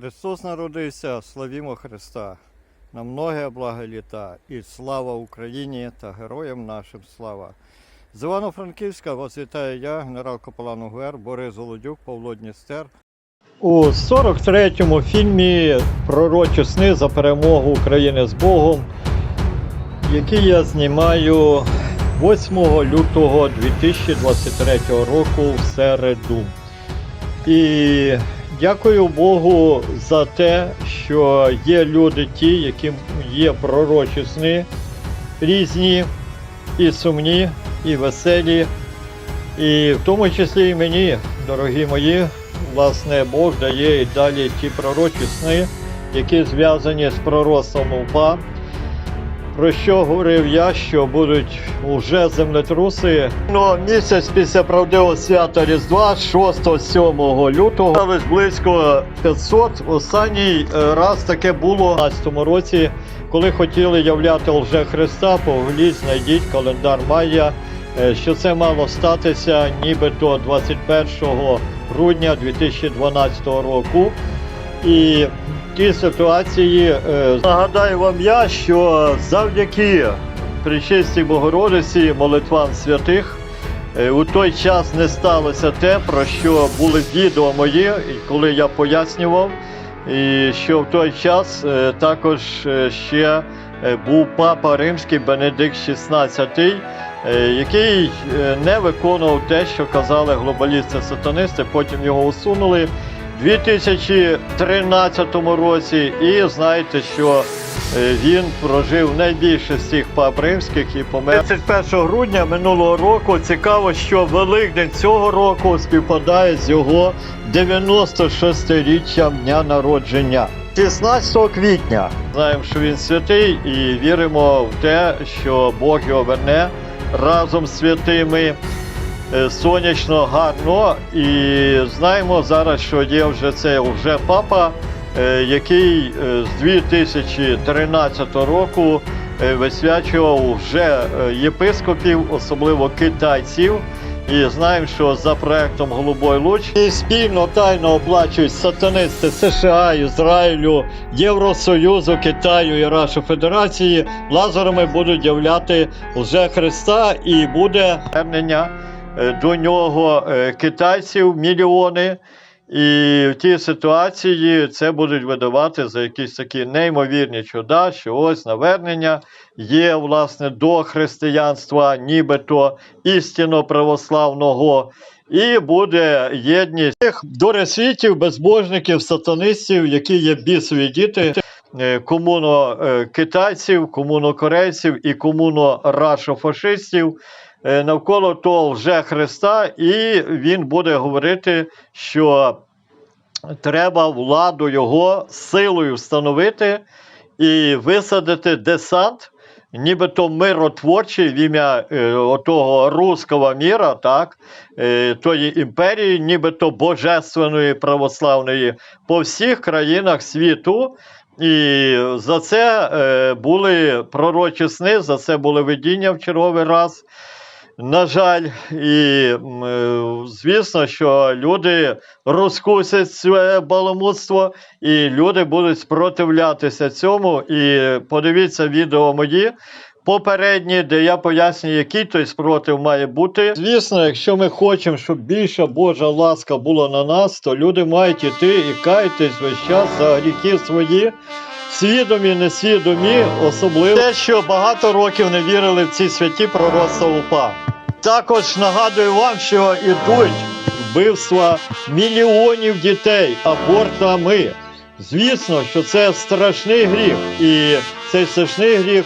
Христос народився, славімо Христа, на многе благо літа, і слава Україні та героям нашим слава. З Івано-Франківська вас вітаю я, генерал Капелан УГР Борис Голодюк, Павло Дністер. У 43-му фільмі Пророчі сни за перемогу України з Богом, який я знімаю 8 лютого 2023 року в середу. І дякую Богу за те, що є люди ті, яким є пророчі сни різні, і сумні, і веселі. І в тому числі і мені, дорогі мої, власне, Бог дає і далі ті пророчі сни, які зв'язані з пророцтвом УПА. Про що говорив я, що будуть уже землетруси. Ну, місяць після правдивого свята Різдва, 6-7 лютого, сталося близько 500. Останній е, раз таке було у 2015 році, коли хотіли являти лже Христа, погуліть, знайдіть календар Майя, е, що це мало статися нібито 21 грудня 2012 року. І в тій ситуації е, нагадаю вам я, що завдяки Пречистій Богородиці, молитвам святих, е, у той час не сталося те, про що були відео мої, коли я пояснював, і що в той час е, також ще був папа римський Бенедикт XVI, який не виконував те, що казали глобалісти-сатанисти, потім його усунули. 2013 році, і знаєте, що е, він прожив найбільше з цих пап римських і помер 31 грудня минулого року. Цікаво, що Великдень цього року співпадає з його 96-річчям дня народження. 16 квітня знаємо, що він святий, і віримо в те, що Бог його верне разом з святими сонячно, гарно. І знаємо зараз, що є вже це вже папа, е, який е, з 2013 року е, висвячував вже е, єпископів, особливо китайців. І знаємо, що за проектом Голубой Луч і спільно тайно оплачують сатанисти США, Ізраїлю, Євросоюзу, Китаю і Рашу Федерації. Лазерами будуть являти вже Христа, і буде звернення е, до нього е, китайців мільйони. І в тій ситуації це будуть видавати за якісь такі неймовірні чуда, що ось навернення є власне до християнства, нібито істинно православного, і буде єдність тих доресвітів, безбожників, сатанистів, які є бісові діти. е, Комуно-китайців, комуно-корейців і комуно-рашофашистів е, навколо того вже Христа, і він буде говорити, що треба владу його силою встановити і висадити десант, нібито миротворчий в ім'я е, отого міра, так, е, тої імперії, нібито божественної православної по всіх країнах світу. І за це е, були пророчі сни, за це були видіння в черговий раз. На жаль, і е, звісно, що люди розкусять своє баламутство, і люди будуть спротивлятися цьому. І подивіться відео мої попередні, де я пояснюю, який той спротив має бути. Звісно, якщо ми хочемо, щоб більша Божа ласка була на нас, то люди мають іти і каятись весь час за гріхи свої. Свідомі, несвідомі, особливо те, що багато років не вірили в ці святі пророцтва УПА. Також нагадую вам, що ідуть вбивства мільйонів дітей абортами. Звісно, що це страшний гріх, і цей страшний гріх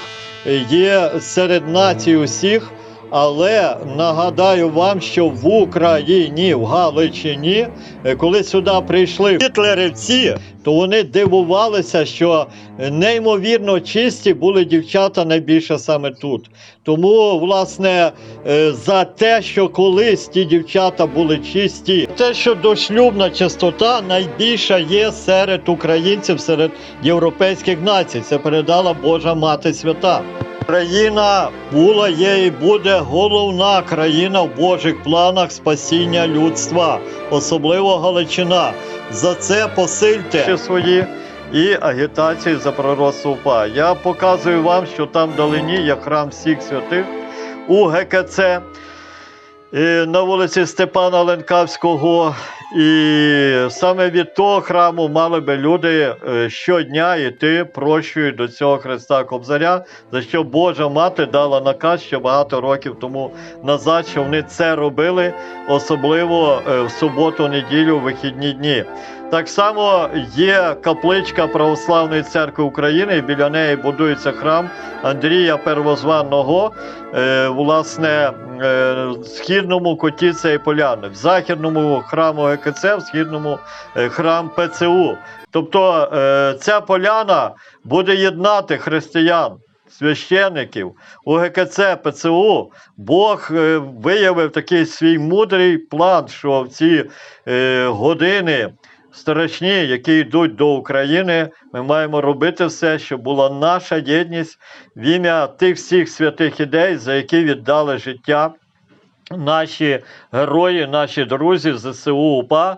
є серед націй усіх. Але нагадаю вам, що в Україні, в Галичині, е, коли сюди прийшли гітлерівці, то вони дивувалися, що неймовірно чисті були дівчата найбільше саме тут. Тому, власне, е, за те, що колись ті дівчата були чисті, те, що дошлюбна чистота найбільша є серед українців, серед європейських націй. Це передала Божа Мати Свята. Країна була, є і буде головна країна в Божих планах спасіння людства, особливо Галичина. За це посильте свої і агітації за пророцтво УПА. Я показую вам, що там вдалині є храм всіх святих у ГКЦ е, на вулиці Степана Ленкавського. І саме від того храму мали би люди е, щодня йти прощою до цього Христа Кобзаря, за що Божа мати дала наказ ще багато років тому назад, що вони це робили, особливо е, в суботу, неділю, вихідні дні. Так само є капличка Православної церкви України, біля неї будується храм Андрія Первозванного, е, власне, е, в східному коті цієї поляни, в західному храму ГКЦ, в східному е, храм ПЦУ. Тобто ця поляна буде єднати християн. Священиків у ГКЦ ПЦУ Бог виявив такий свій мудрий план, що в ці години страшні, які йдуть до України, ми маємо робити все, щоб була наша єдність в ім'я тих всіх святих ідей, за які віддали життя наші герої, наші друзі ЗСУ УПА.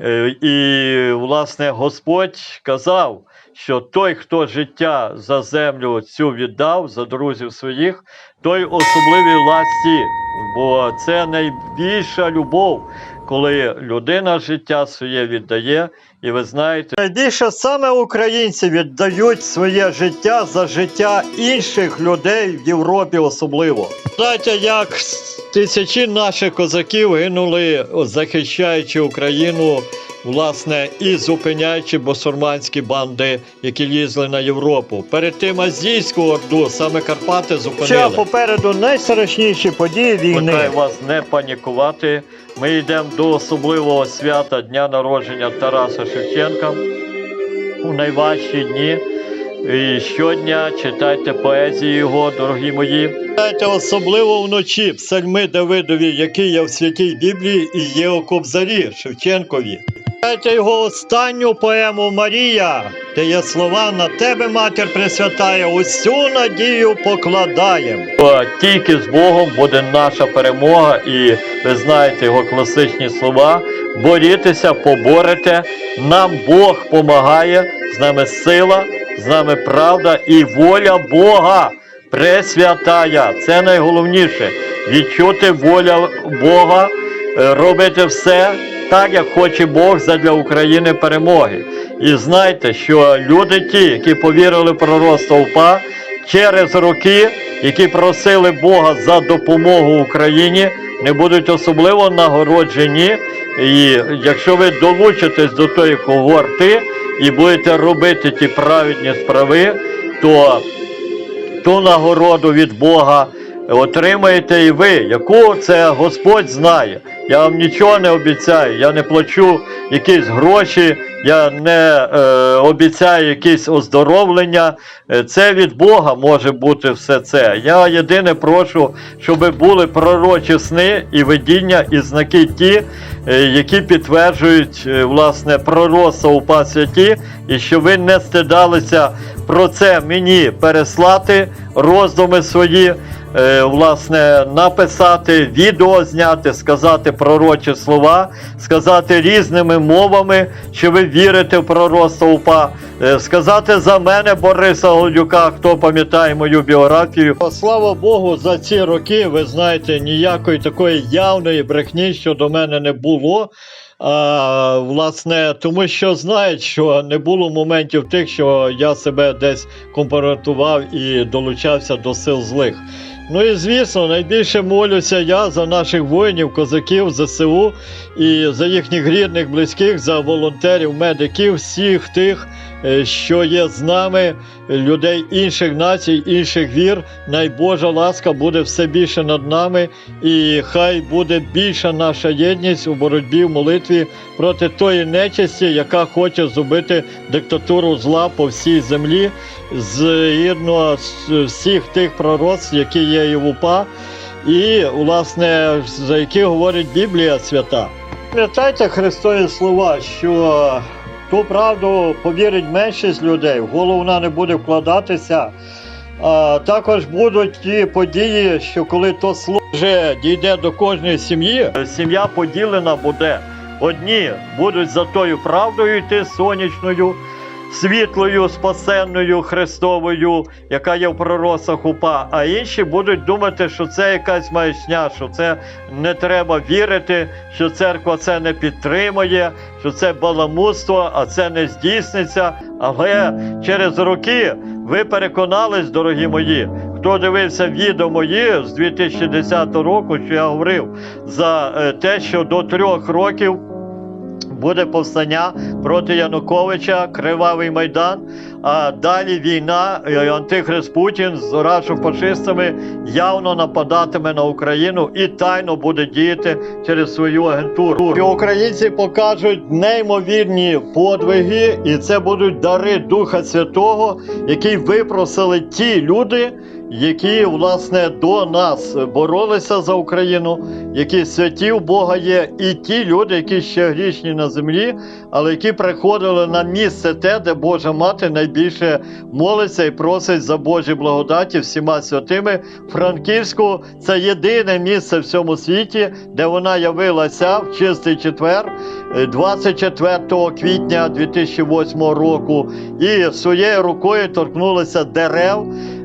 Е, І, власне, Господь казав, що той, хто життя за землю цю віддав, за друзів своїх, той особливій ласті, бо це найбільша любов, коли людина життя своє віддає. І ви знаєте, найбільше саме українці віддають своє життя за життя інших людей в Європі особливо. Знаєте, як тисячі наших козаків гинули, захищаючи Україну, власне, і зупиняючи босурманські банди, які лізли на Європу. Перед тим азійську орду саме Карпати зупинили. Ще попереду найстрашніші події війни. Вмикаю вас не панікувати. Ми йдемо до особливого свята Дня народження Тараса Шевченка у найважчі дні. І щодня читайте поезії його, дорогі мої. Читайте особливо вночі псальми Давидові, які є в святій Біблії, і є у Кобзарі Шевченкові. Читайте його останню поему Марія, де є слова на тебе, матір Пресвятая, усю надію покладаєм. Тільки з Богом буде наша перемога, і ви знаєте його класичні слова. Борітеся, поборете. Нам Бог помагає, з нами сила, з нами правда і воля Бога. Пресвятая. Це найголовніше. Відчути воля Бога, е, робити все так, як хоче Бог задля України перемоги. І знайте, що люди ті, які повірили в пророцтво УПА, через роки, які просили Бога за допомогу Україні, не будуть особливо нагороджені. І якщо ви долучитесь до тої когорти і будете робити ті праведні справи, то ту нагороду від Бога отримаєте і ви, яку це Господь знає. Я вам нічого не обіцяю, я не плачу якісь гроші, я не е, обіцяю якісь оздоровлення. Е, Це від Бога може бути все це. Я єдине прошу, щоб були пророчі сни і видіння, і знаки ті, е, які підтверджують е, власне пророцтво УПА святі, і що ви не стидалися про це мені переслати роздуми свої. Е, Власне, написати, відео зняти, сказати пророчі слова, сказати різними мовами, що ви вірите в пророцтво УПА, е, сказати за мене Бориса Голдюка, хто пам'ятає мою біографію. Слава Богу, за ці роки ви знаєте, ніякої такої явної брехні щодо мене не було. А, власне, тому що знають, що не було моментів тих, що я себе десь компрометував і долучався до сил злих. Ну і звісно, найбільше молюся я за наших воїнів, козаків, ЗСУ і за їхніх рідних, близьких, за волонтерів, медиків, всіх тих, що є з нами, людей інших націй, інших вір. Найбожа ласка буде все більше над нами, і хай буде більша наша єдність у боротьбі в молитві проти тої нечисті, яка хоче зробити диктатуру зла по всій землі, згідно всіх тих пророцтв, які є і в УПА, і, власне, за які говорить Біблія свята. Пам'ятайте Христові слова, що ту правду повірить меншість людей, вона не буде вкладатися. А також будуть ті події, що коли то слово вже дійде до кожної сім'ї, сім'я поділена буде. Одні будуть за тою правдою йти сонячною, світлою, спасенною, Христовою, яка є в проросах упа, а інші будуть думати, що це якась маячня, що це не треба вірити, що церква це не підтримує, що це баламутство, а це не здійсниться. Але через роки ви переконались, дорогі мої, хто дивився відео мої з 2010 року, що я говорив за е, те, що до трьох років буде повстання проти Януковича, Кривавий Майдан. А далі війна, Антихрист Путін з рашофашистами явно нападатиме на Україну і тайно буде діяти через свою агентуру. І українці покажуть неймовірні подвиги, і це будуть дари Духа Святого, які випросили ті люди, які власне до нас боролися за Україну, які святі в Бога є, і ті люди, які ще грішні на землі, але які приходили на місце те, де Божа мати найбільше молиться і просить за Божі благодаті всіма святими. Франківську це єдине місце в цьому світі, де вона явилася в чистий четвер. е, 24 квітня 2008 року і своєю рукою торкнулася дерев е,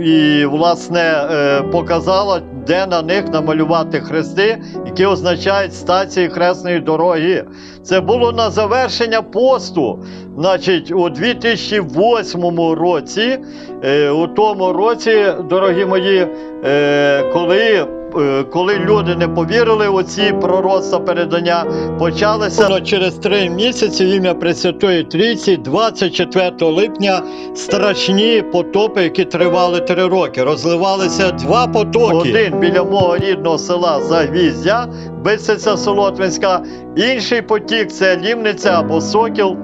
і, власне, е, показала, де на них намалювати хрести, які означають стації хресної дороги. Це було на завершення посту. Значить, у 2008 році, е, у тому році, дорогі мої, е, коли. Е, Коли люди не повірили у ці пророцтва передання, почалися Ну, через три місяці в ім'я Пресвятої Трійці, 24 липня, страшні потопи, які тривали три роки. Розливалися два потоки. Один біля мого рідного села Загвіздя, Бисиця Солотвинська, інший потік це Лімниця або Сокіл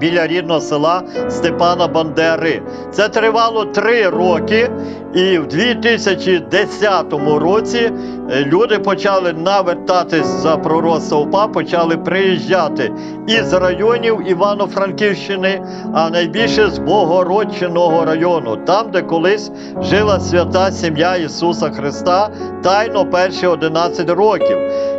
біля рідного села Степана Бандери. Це тривало три роки, і в 2010 році е, люди почали навертатись за пророцтво УПА, почали приїжджати із районів Івано-Франківщини, а найбільше з Богородчиного району, там, де колись жила свята сім'я Ісуса Христа, тайно перші 11 років.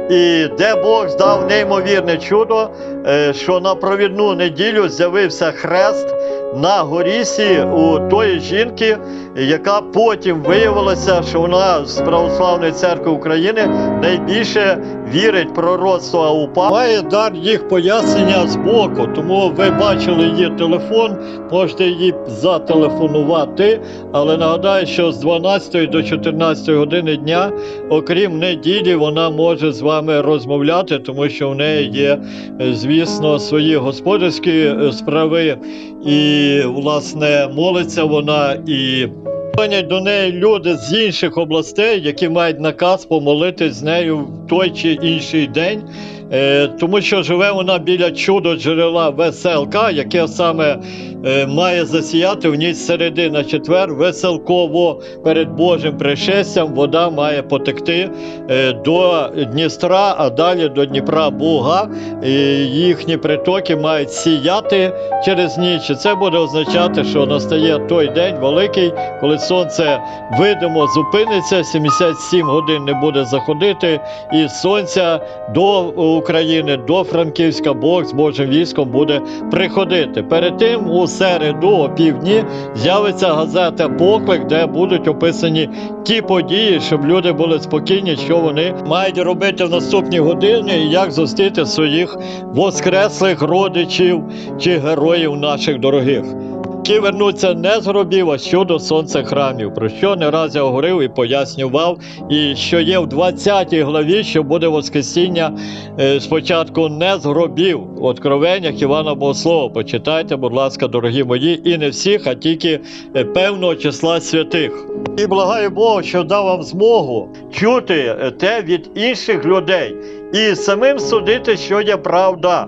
І де Бог здав неймовірне чудо, е, що на провідну неділю з'явився хрест на горісі у тої жінки, яка потім виявилася, що вона з Православної церкви України найбільше вірить пророцтво УПА. Має дар їх пояснення з боку, тому ви бачили її телефон, можете її зателефонувати. Але нагадаю, що з 12 до 14 години дня, окрім неділі, вона може з вами розмовляти, тому що в неї є, е, звісно, свої господарські е, справи, і, власне, молиться вона і. Дзвонять до неї люди з інших областей, які мають наказ помолитись з нею в той чи інший день, е, тому що живе вона біля чудо джерела ВСЛК, яке саме е, має засіяти в ніч середи на четвер. Веселково перед Божим пришестям вода має потекти е, до Дністра, а далі до Дніпра Буга. І їхні притоки мають сіяти через ніч. І це буде означати, що настає той день великий, коли сонце видимо зупиниться, 77 годин не буде заходити, і сонця до України, до Франківська, Бог з Божим військом буде приходити. Перед тим у середу о півдні з'явиться газета Поклик, де будуть описані ті події, щоб люди були спокійні, що вони мають робити в наступні години і як зустріти своїх воскреслих родичів чи героїв наших дорогих. Які вернуться не з а щодо сонця храмів, про що не раз я говорив і пояснював, і що є в 20 главі, що буде Воскресіння е, спочатку не з гробів, в откровеннях Івана Богослова. Почитайте, будь ласка, дорогі мої, і не всіх, а тільки е, певного числа святих. І благаю Бога, що дав вам змогу чути е, те від інших людей і самим судити, що є правда.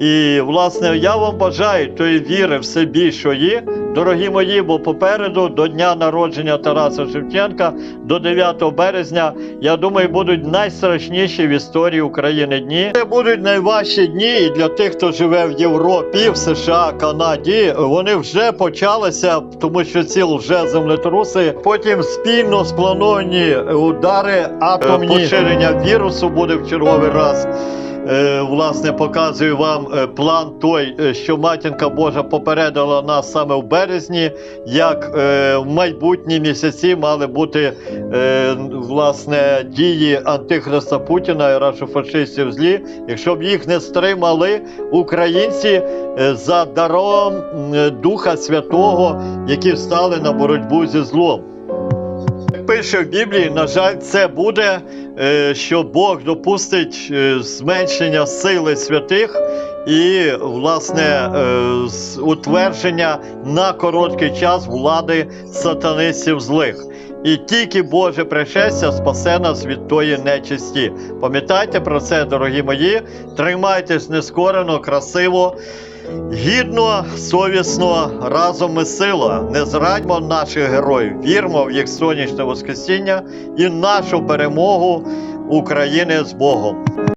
І, власне, я вам бажаю тої віри все більшої, дорогі мої, бо попереду до дня народження Тараса Шевченка, до 9 березня, я думаю, будуть найстрашніші в історії України дні. Це будуть найважчі дні і для тих, хто живе в Європі, в США, Канаді. Вони вже почалися, тому що ці вже землетруси. Потім спільно сплановані удари атомні поширення вірусу буде в черговий раз. Е, власне, показую вам е, план той, е, що матінка Божа попередила нас саме в березні, як в майбутні місяці мали бути власне дії антихриста Путіна і рашофашистів злі. Якщо б їх не стримали українці за даром Духа Святого, які встали на боротьбу зі злом. Пише в Біблії, на жаль, це буде, е, що Бог допустить е, зменшення сили святих і, власне, е, утвердження на короткий час влади сатанистів злих. І тільки Боже пришестя спасе нас від тої нечисті. Пам'ятайте про це, дорогі мої. Тримайтесь нескорено, красиво. Гідно, совісно, разом ми сила. Не зрадьмо наших героїв. Вірмо в їх сонячне Воскресіння і нашу перемогу України з Богом.